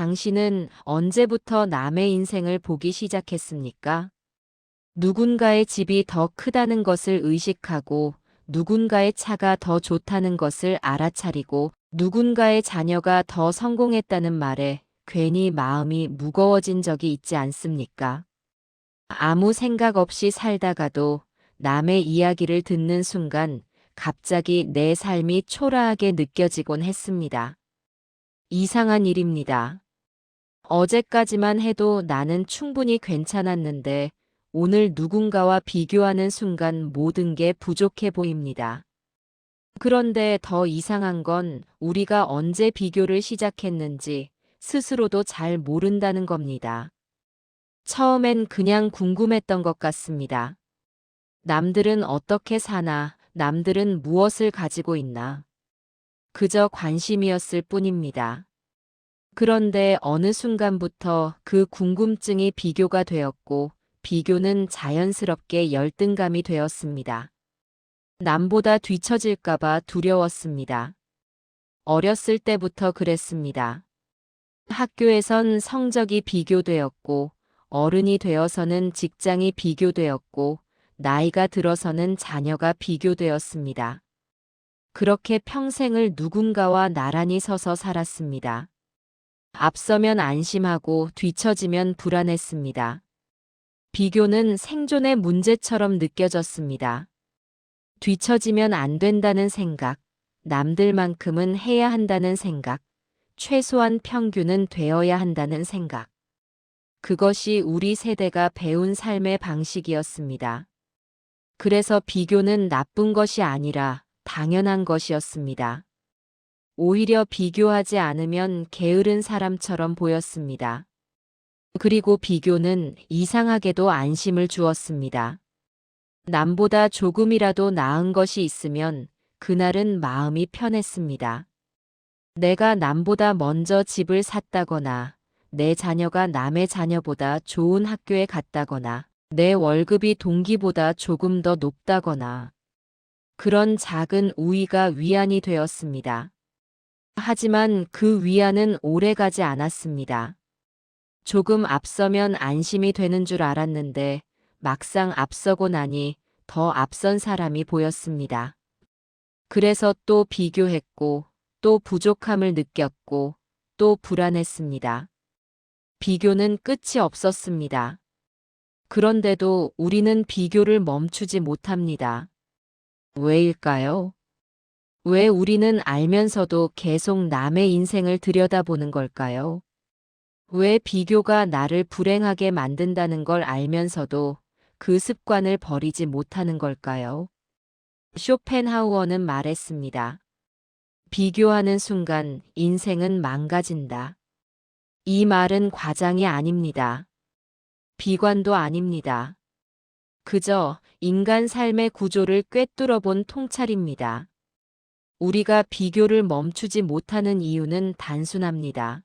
당신은 언제부터 남의 인생을 보기 시작했습니까? 누군가의 집이 더 크다는 것을 의식하고 누군가의 차가 더 좋다는 것을 알아차리고 누군가의 자녀가 더 성공했다는 말에 괜히 마음이 무거워진 적이 있지 않습니까? 아무 생각 없이 살다가도 남의 이야기를 듣는 순간 갑자기 내 삶이 초라하게 느껴지곤 했습니다. 이상한 일입니다. 어제까지만 해도 나는 충분히 괜찮았는데 오늘 누군가와 비교하는 순간 모든 게 부족해 보입니다. 그런데 더 이상한 건 우리가 언제 비교를 시작했는지 스스로도 잘 모른다는 겁니다. 처음엔 그냥 궁금했던 것 같습니다. 남들은 어떻게 사나, 남들은 무엇을 가지고 있나. 그저 관심이었을 뿐입니다. 그런데 어느 순간부터 그 궁금증이 비교가 되었고, 비교는 자연스럽게 열등감이 되었습니다. 남보다 뒤처질까봐 두려웠습니다. 어렸을 때부터 그랬습니다. 학교에선 성적이 비교되었고, 어른이 되어서는 직장이 비교되었고, 나이가 들어서는 자녀가 비교되었습니다. 그렇게 평생을 누군가와 나란히 서서 살았습니다. 앞서면 안심하고 뒤처지면 불안했습니다. 비교는 생존의 문제처럼 느껴졌습니다. 뒤처지면 안 된다는 생각, 남들만큼은 해야 한다는 생각, 최소한 평균은 되어야 한다는 생각. 그것이 우리 세대가 배운 삶의 방식이었습니다. 그래서 비교는 나쁜 것이 아니라 당연한 것이었습니다. 오히려 비교하지 않으면 게으른 사람처럼 보였습니다. 그리고 비교는 이상하게도 안심을 주었습니다. 남보다 조금이라도 나은 것이 있으면 그날은 마음이 편했습니다. 내가 남보다 먼저 집을 샀다거나 내 자녀가 남의 자녀보다 좋은 학교에 갔다거나 내 월급이 동기보다 조금 더 높다거나 그런 작은 우위가 위안이 되었습니다. 하지만 그 위안은 오래 가지 않았습니다. 조금 앞서면 안심이 되는 줄 알았는데 막상 앞서고 나니 더 앞선 사람이 보였습니다. 그래서 또 비교했고 또 부족함을 느꼈고 또 불안했습니다. 비교는 끝이 없었습니다. 그런데도 우리는 비교를 멈추지 못합니다. 왜일까요? 왜 우리는 알면서도 계속 남의 인생을 들여다보는 걸까요? 왜 비교가 나를 불행하게 만든다는 걸 알면서도 그 습관을 버리지 못하는 걸까요? 쇼펜하우어는 말했습니다. 비교하는 순간 인생은 망가진다. 이 말은 과장이 아닙니다. 비관도 아닙니다. 그저 인간 삶의 구조를 꿰뚫어 본 통찰입니다. 우리가 비교를 멈추지 못하는 이유는 단순합니다.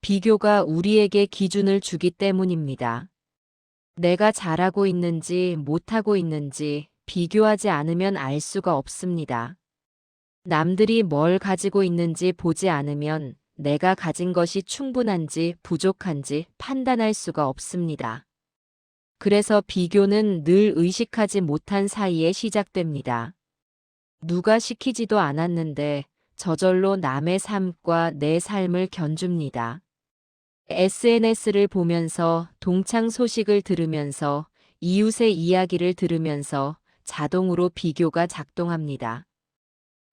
비교가 우리에게 기준을 주기 때문입니다. 내가 잘하고 있는지 못하고 있는지 비교하지 않으면 알 수가 없습니다. 남들이 뭘 가지고 있는지 보지 않으면 내가 가진 것이 충분한지 부족한지 판단할 수가 없습니다. 그래서 비교는 늘 의식하지 못한 사이에 시작됩니다. 누가 시키지도 않았는데 저절로 남의 삶과 내 삶을 견줍니다. SNS를 보면서 동창 소식을 들으면서 이웃의 이야기를 들으면서 자동으로 비교가 작동합니다.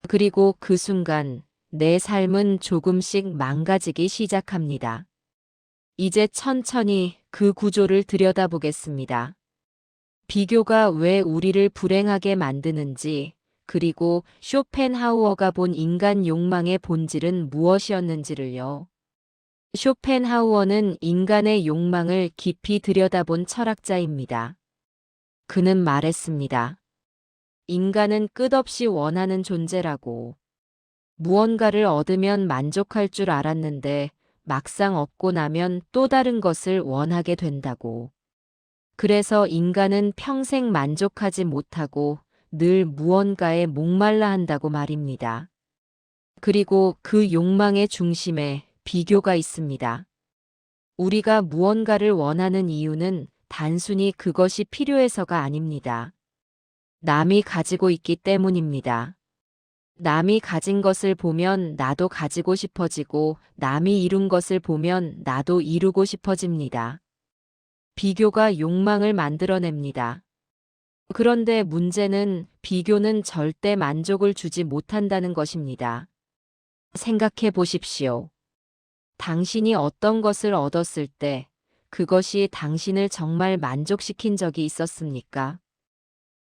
그리고 그 순간 내 삶은 조금씩 망가지기 시작합니다. 이제 천천히 그 구조를 들여다보겠습니다. 비교가 왜 우리를 불행하게 만드는지, 그리고 쇼펜하우어가 본 인간 욕망의 본질은 무엇이었는지를요. 쇼펜하우어는 인간의 욕망을 깊이 들여다본 철학자입니다. 그는 말했습니다. 인간은 끝없이 원하는 존재라고. 무언가를 얻으면 만족할 줄 알았는데 막상 얻고 나면 또 다른 것을 원하게 된다고. 그래서 인간은 평생 만족하지 못하고 늘 무언가에 목말라 한다고 말입니다. 그리고 그 욕망의 중심에 비교가 있습니다. 우리가 무언가를 원하는 이유는 단순히 그것이 필요해서가 아닙니다. 남이 가지고 있기 때문입니다. 남이 가진 것을 보면 나도 가지고 싶어지고 남이 이룬 것을 보면 나도 이루고 싶어집니다. 비교가 욕망을 만들어냅니다. 그런데 문제는 비교는 절대 만족을 주지 못한다는 것입니다. 생각해 보십시오. 당신이 어떤 것을 얻었을 때 그것이 당신을 정말 만족시킨 적이 있었습니까?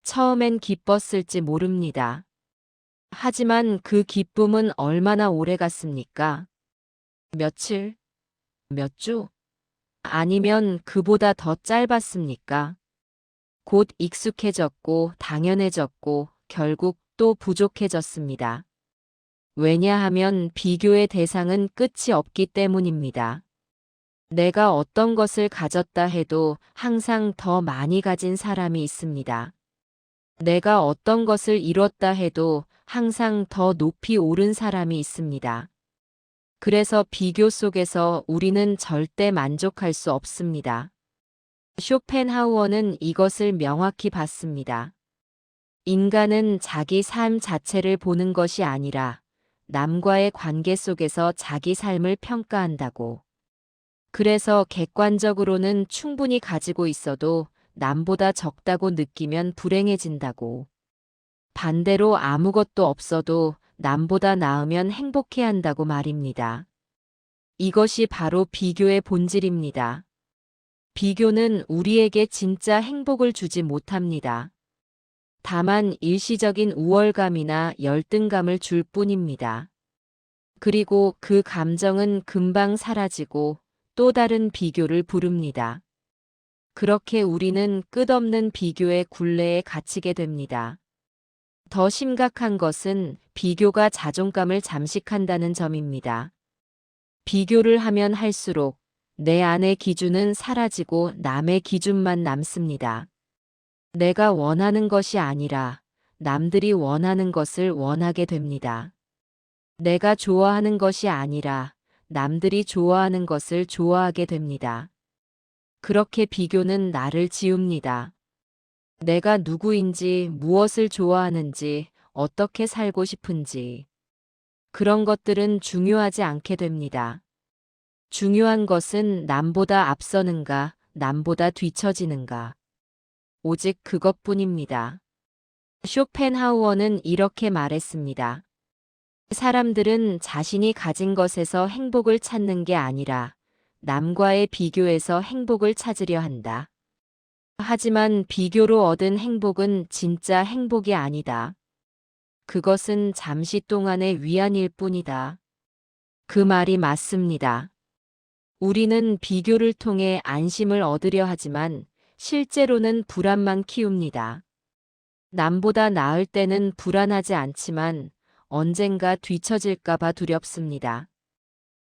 처음엔 기뻤을지 모릅니다. 하지만 그 기쁨은 얼마나 오래 갔습니까? 며칠? 몇 주? 아니면 그보다 더 짧았습니까? 곧 익숙해졌고 당연해졌고 결국 또 부족해졌습니다. 왜냐하면 비교의 대상은 끝이 없기 때문입니다. 내가 어떤 것을 가졌다 해도 항상 더 많이 가진 사람이 있습니다. 내가 어떤 것을 이뤘다 해도 항상 더 높이 오른 사람이 있습니다. 그래서 비교 속에서 우리는 절대 만족할 수 없습니다. 쇼펜하우어는 이것을 명확히 봤습니다. 인간은 자기 삶 자체를 보는 것이 아니라 남과의 관계 속에서 자기 삶을 평가한다고. 그래서 객관적으로는 충분히 가지고 있어도 남보다 적다고 느끼면 불행해진다고. 반대로 아무것도 없어도 남보다 나으면 행복해 한다고 말입니다. 이것이 바로 비교의 본질입니다. 비교는 우리에게 진짜 행복을 주지 못합니다. 다만 일시적인 우월감이나 열등감을 줄 뿐입니다. 그리고 그 감정은 금방 사라지고 또 다른 비교를 부릅니다. 그렇게 우리는 끝없는 비교의 굴레에 갇히게 됩니다. 더 심각한 것은 비교가 자존감을 잠식한다는 점입니다. 비교를 하면 할수록 내 안의 기준은 사라지고 남의 기준만 남습니다. 내가 원하는 것이 아니라 남들이 원하는 것을 원하게 됩니다. 내가 좋아하는 것이 아니라 남들이 좋아하는 것을 좋아하게 됩니다. 그렇게 비교는 나를 지웁니다. 내가 누구인지, 무엇을 좋아하는지, 어떻게 살고 싶은지. 그런 것들은 중요하지 않게 됩니다. 중요한 것은 남보다 앞서는가, 남보다 뒤처지는가. 오직 그것뿐입니다. 쇼펜하우어는 이렇게 말했습니다. 사람들은 자신이 가진 것에서 행복을 찾는 게 아니라 남과의 비교에서 행복을 찾으려 한다. 하지만 비교로 얻은 행복은 진짜 행복이 아니다. 그것은 잠시 동안의 위안일 뿐이다. 그 말이 맞습니다. 우리는 비교를 통해 안심을 얻으려 하지만 실제로는 불안만 키웁니다. 남보다 나을 때는 불안하지 않지만 언젠가 뒤처질까봐 두렵습니다.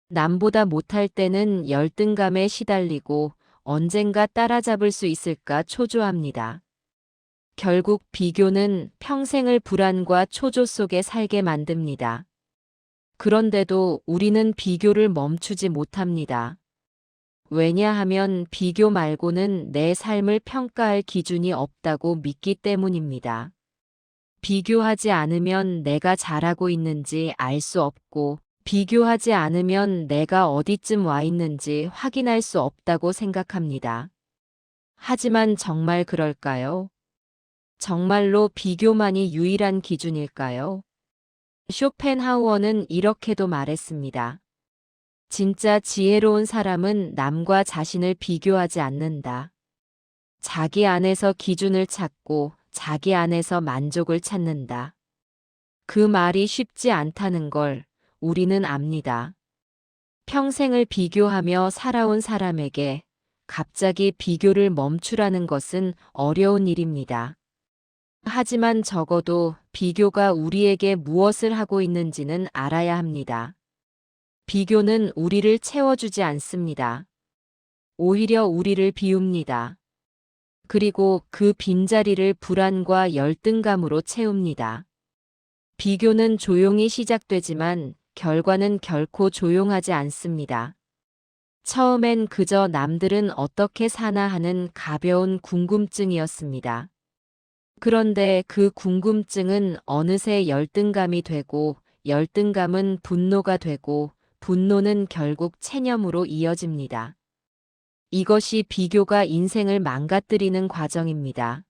남보다 못할 때는 열등감에 시달리고 언젠가 따라잡을 수 있을까 초조합니다. 결국 비교는 평생을 불안과 초조 속에 살게 만듭니다. 그런데도 우리는 비교를 멈추지 못합니다. 왜냐하면 비교 말고는 내 삶을 평가할 기준이 없다고 믿기 때문입니다. 비교하지 않으면 내가 잘하고 있는지 알 수 없고, 비교하지 않으면 내가 어디쯤 와 있는지 확인할 수 없다고 생각합니다. 하지만 정말 그럴까요? 정말로 비교만이 유일한 기준일까요? 쇼펜하우어는 이렇게도 말했습니다. 진짜 지혜로운 사람은 남과 자신을 비교하지 않는다. 자기 안에서 기준을 찾고 자기 안에서 만족을 찾는다. 그 말이 쉽지 않다는 걸 우리는 압니다. 평생을 비교하며 살아온 사람에게 갑자기 비교를 멈추라는 것은 어려운 일입니다. 하지만 적어도 비교가 우리에게 무엇을 하고 있는지는 알아야 합니다. 비교는 우리를 채워주지 않습니다. 오히려 우리를 비웁니다. 그리고 그 빈자리를 불안과 열등감으로 채웁니다. 비교는 조용히 시작되지만 결과는 결코 조용하지 않습니다. 처음엔 그저 남들은 어떻게 사나 하는 가벼운 궁금증이었습니다. 그런데 그 궁금증은 어느새 열등감이 되고 열등감은 분노가 되고 분노는 결국 체념으로 이어집니다. 이것이 비교가 인생을 망가뜨리는 과정입니다.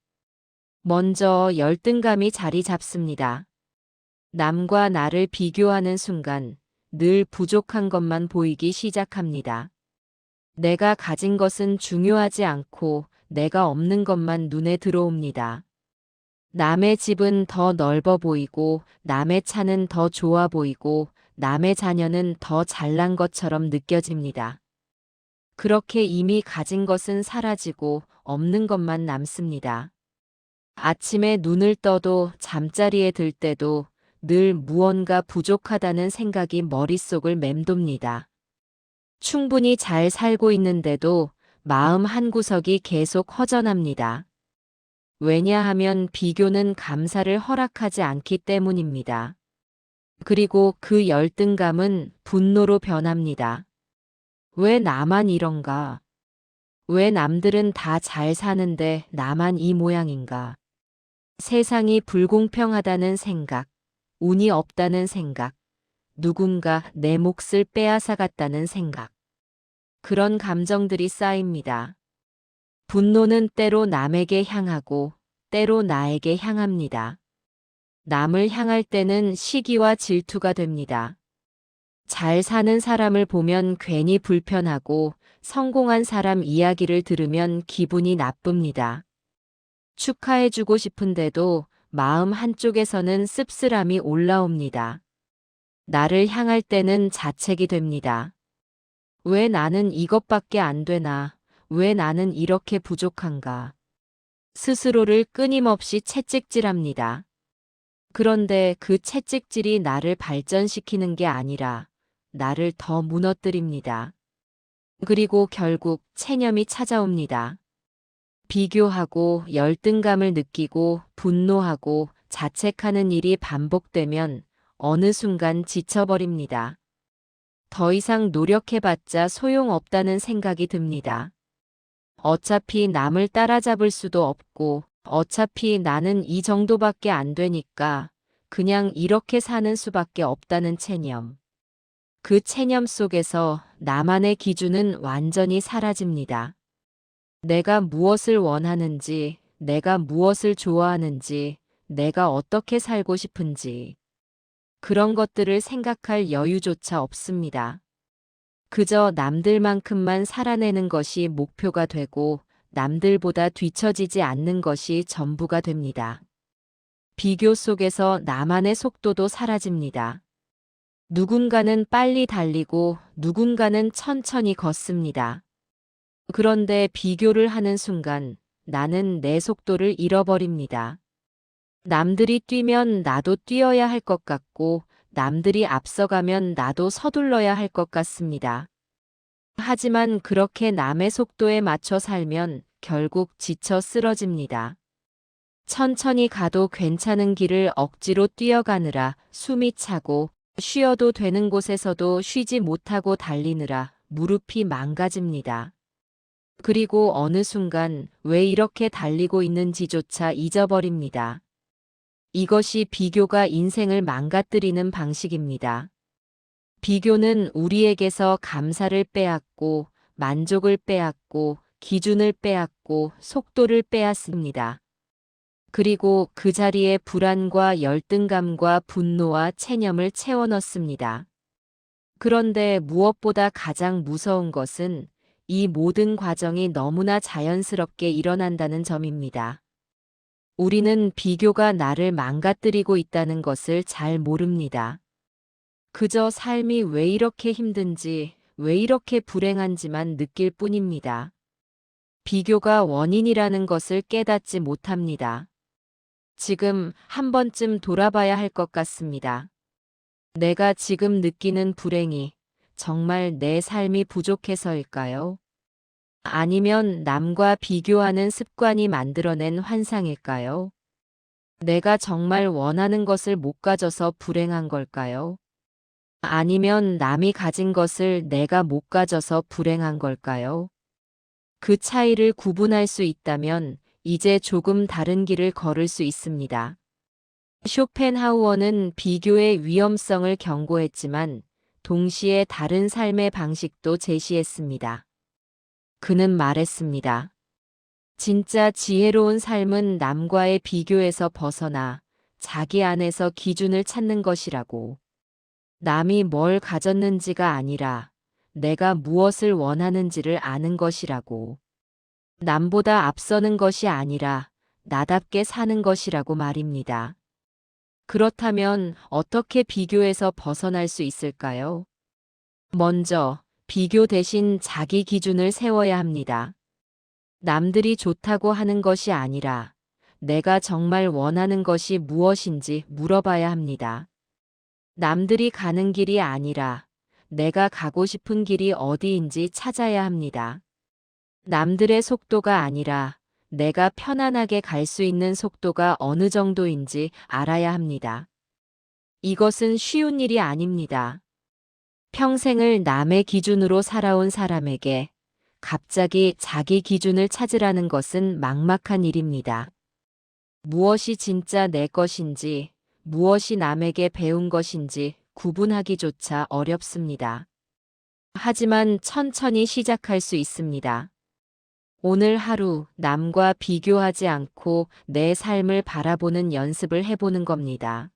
먼저 열등감이 자리 잡습니다. 남과 나를 비교하는 순간 늘 부족한 것만 보이기 시작합니다. 내가 가진 것은 중요하지 않고 내가 없는 것만 눈에 들어옵니다. 남의 집은 더 넓어 보이고 남의 차는 더 좋아 보이고 남의 자녀는 더 잘난 것처럼 느껴집니다. 그렇게 이미 가진 것은 사라지고 없는 것만 남습니다. 아침에 눈을 떠도 잠자리에 들 때도 늘 무언가 부족하다는 생각이 머릿속을 맴돕니다. 충분히 잘 살고 있는데도 마음 한구석이 계속 허전합니다. 왜냐하면 비교는 감사를 허락하지 않기 때문입니다. 그리고 그 열등감은 분노로 변합니다. 왜 나만 이런가? 왜 남들은 다 잘 사는데 나만 이 모양인가? 세상이 불공평하다는 생각, 운이 없다는 생각, 누군가 내 몫을 빼앗아갔다는 생각. 그런 감정들이 쌓입니다. 분노는 때로 남에게 향하고 때로 나에게 향합니다. 남을 향할 때는 시기와 질투가 됩니다. 잘 사는 사람을 보면 괜히 불편하고 성공한 사람 이야기를 들으면 기분이 나쁩니다. 축하해주고 싶은데도 마음 한쪽에서는 씁쓸함이 올라옵니다. 나를 향할 때는 자책이 됩니다. 왜 나는 이것밖에 안 되나? 왜 나는 이렇게 부족한가? 스스로를 끊임없이 채찍질합니다. 그런데 그 채찍질이 나를 발전시키는 게 아니라 나를 더 무너뜨립니다. 그리고 결국 체념이 찾아옵니다. 비교하고 열등감을 느끼고 분노하고 자책하는 일이 반복되면 어느 순간 지쳐버립니다. 더 이상 노력해봤자 소용없다는 생각이 듭니다. 어차피 남을 따라잡을 수도 없고 어차피 나는 이 정도밖에 안 되니까 그냥 이렇게 사는 수밖에 없다는 체념. 그 체념 속에서 나만의 기준은 완전히 사라집니다. 내가 무엇을 원하는지, 내가 무엇을 좋아하는지, 내가 어떻게 살고 싶은지. 그런 것들을 생각할 여유조차 없습니다. 그저 남들만큼만 살아내는 것이 목표가 되고 남들보다 뒤처지지 않는 것이 전부가 됩니다. 비교 속에서 나만의 속도도 사라집니다. 누군가는 빨리 달리고 누군가는 천천히 걷습니다. 그런데 비교를 하는 순간 나는 내 속도를 잃어버립니다. 남들이 뛰면 나도 뛰어야 할 것 같고 남들이 앞서가면 나도 서둘러야 할 것 같습니다. 하지만 그렇게 남의 속도에 맞춰 살면 결국 지쳐 쓰러집니다. 천천히 가도 괜찮은 길을 억지로 뛰어가느라 숨이 차고 쉬어도 되는 곳에서도 쉬지 못하고 달리느라 무릎이 망가집니다. 그리고 어느 순간 왜 이렇게 달리고 있는지조차 잊어버립니다. 이것이 비교가 인생을 망가뜨리는 방식입니다. 비교는 우리에게서 감사를 빼앗고 만족을 빼앗고 기준을 빼앗고 속도를 빼앗습니다. 그리고 그 자리에 불안과 열등감과 분노와 체념을 채워 넣습니다. 그런데 무엇보다 가장 무서운 것은 이 모든 과정이 너무나 자연스럽게 일어난다는 점입니다. 우리는 비교가 나를 망가뜨리고 있다는 것을 잘 모릅니다. 그저 삶이 왜 이렇게 힘든지, 왜 이렇게 불행한지만 느낄 뿐입니다. 비교가 원인이라는 것을 깨닫지 못합니다. 지금 한 번쯤 돌아봐야 할 것 같습니다. 내가 지금 느끼는 불행이 정말 내 삶이 부족해서일까요? 아니면 남과 비교하는 습관이 만들어낸 환상일까요? 내가 정말 원하는 것을 못 가져서 불행한 걸까요? 아니면 남이 가진 것을 내가 못 가져서 불행한 걸까요? 그 차이를 구분할 수 있다면 이제 조금 다른 길을 걸을 수 있습니다. 쇼펜하우어는 비교의 위험성을 경고했지만 동시에 다른 삶의 방식도 제시했습니다. 그는 말했습니다. 진짜 지혜로운 삶은 남과의 비교에서 벗어나 자기 안에서 기준을 찾는 것이라고. 남이 뭘 가졌는지가 아니라 내가 무엇을 원하는지를 아는 것이라고. 남보다 앞서는 것이 아니라 나답게 사는 것이라고 말입니다. 그렇다면 어떻게 비교에서 벗어날 수 있을까요? 먼저 비교 대신 자기 기준을 세워야 합니다. 남들이 좋다고 하는 것이 아니라 내가 정말 원하는 것이 무엇인지 물어봐야 합니다. 남들이 가는 길이 아니라 내가 가고 싶은 길이 어디인지 찾아야 합니다. 남들의 속도가 아니라 내가 편안하게 갈 수 있는 속도가 어느 정도인지 알아야 합니다. 이것은 쉬운 일이 아닙니다. 평생을 남의 기준으로 살아온 사람에게 갑자기 자기 기준을 찾으라는 것은 막막한 일입니다. 무엇이 진짜 내 것인지, 무엇이 남에게 배운 것인지 구분하기조차 어렵습니다. 하지만 천천히 시작할 수 있습니다. 오늘 하루 남과 비교하지 않고 내 삶을 바라보는 연습을 해보는 겁니다.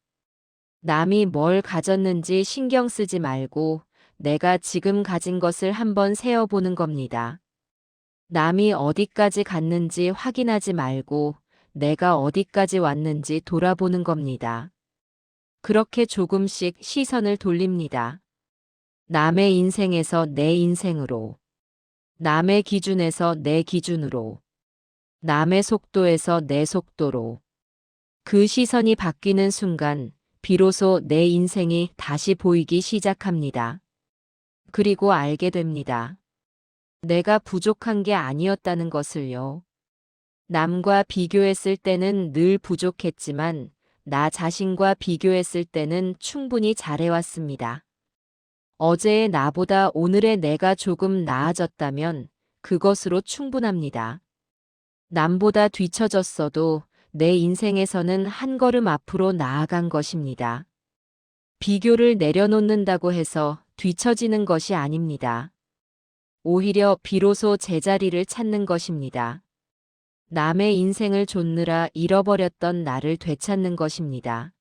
남이 뭘 가졌는지 신경 쓰지 말고 내가 지금 가진 것을 한번 세어보는 겁니다. 남이 어디까지 갔는지 확인하지 말고 내가 어디까지 왔는지 돌아보는 겁니다. 그렇게 조금씩 시선을 돌립니다. 남의 인생에서 내 인생으로. 남의 기준에서 내 기준으로. 남의 속도에서 내 속도로. 그 시선이 바뀌는 순간 비로소 내 인생이 다시 보이기 시작합니다. 그리고 알게 됩니다. 내가 부족한 게 아니었다는 것을요. 남과 비교했을 때는 늘 부족했지만 나 자신과 비교했을 때는 충분히 잘해왔습니다. 어제의 나보다 오늘의 내가 조금 나아졌다면 그것으로 충분합니다. 남보다 뒤처졌어도 내 인생에서는 한 걸음 앞으로 나아간 것입니다. 비교를 내려놓는다고 해서 뒤처지는 것이 아닙니다. 오히려 비로소 제자리를 찾는 것입니다. 남의 인생을 좇느라 잃어버렸던 나를 되찾는 것입니다.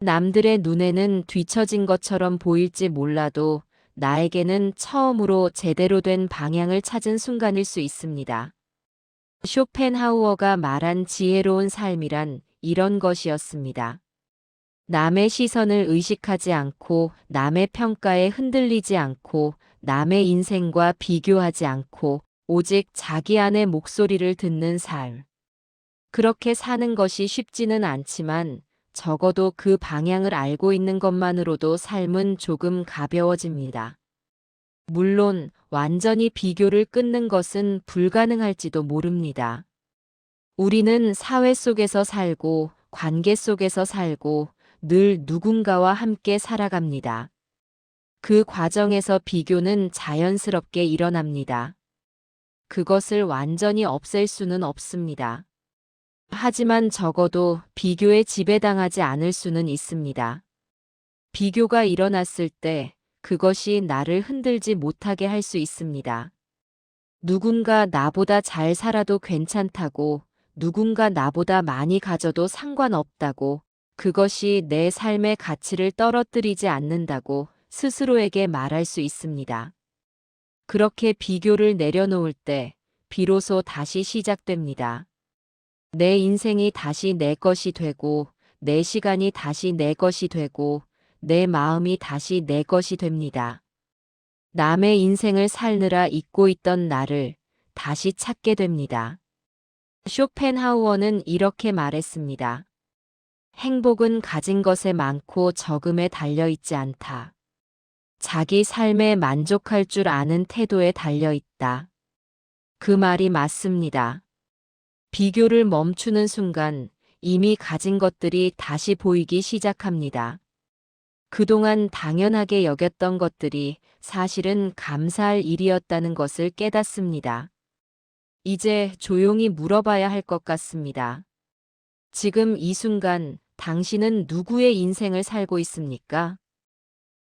남들의 눈에는 뒤처진 것처럼 보일지 몰라도 나에게는 처음으로 제대로 된 방향을 찾은 순간일 수 있습니다. 쇼펜하우어가 말한 지혜로운 삶이란 이런 것이었습니다. 남의 시선을 의식하지 않고 남의 평가에 흔들리지 않고 남의 인생과 비교하지 않고 오직 자기 안의 목소리를 듣는 삶. 그렇게 사는 것이 쉽지는 않지만 적어도 그 방향을 알고 있는 것만으로도 삶은 조금 가벼워집니다. 물론 완전히 비교를 끊는 것은 불가능할지도 모릅니다. 우리는 사회 속에서 살고 관계 속에서 살고 늘 누군가와 함께 살아갑니다. 그 과정에서 비교는 자연스럽게 일어납니다. 그것을 완전히 없앨 수는 없습니다. 하지만 적어도 비교에 지배당하지 않을 수는 있습니다. 비교가 일어났을 때 그것이 나를 흔들지 못하게 할 수 있습니다. 누군가 나보다 잘 살아도 괜찮다고, 누군가 나보다 많이 가져도 상관없다고, 그것이 내 삶의 가치를 떨어뜨리지 않는다고 스스로에게 말할 수 있습니다. 그렇게 비교를 내려놓을 때 비로소 다시 시작됩니다. 내 인생이 다시 내 것이 되고 내 시간이 다시 내 것이 되고 내 마음이 다시 내 것이 됩니다. 남의 인생을 살느라 잊고 있던 나를 다시 찾게 됩니다. 쇼펜하우어는 이렇게 말했습니다. 행복은 가진 것에 많고 적음에 달려 있지 않다. 자기 삶에 만족할 줄 아는 태도에 달려 있다. 그 말이 맞습니다. 비교를 멈추는 순간 이미 가진 것들이 다시 보이기 시작합니다. 그동안 당연하게 여겼던 것들이 사실은 감사할 일이었다는 것을 깨닫습니다. 이제 조용히 물어봐야 할 것 같습니다. 지금 이 순간 당신은 누구의 인생을 살고 있습니까?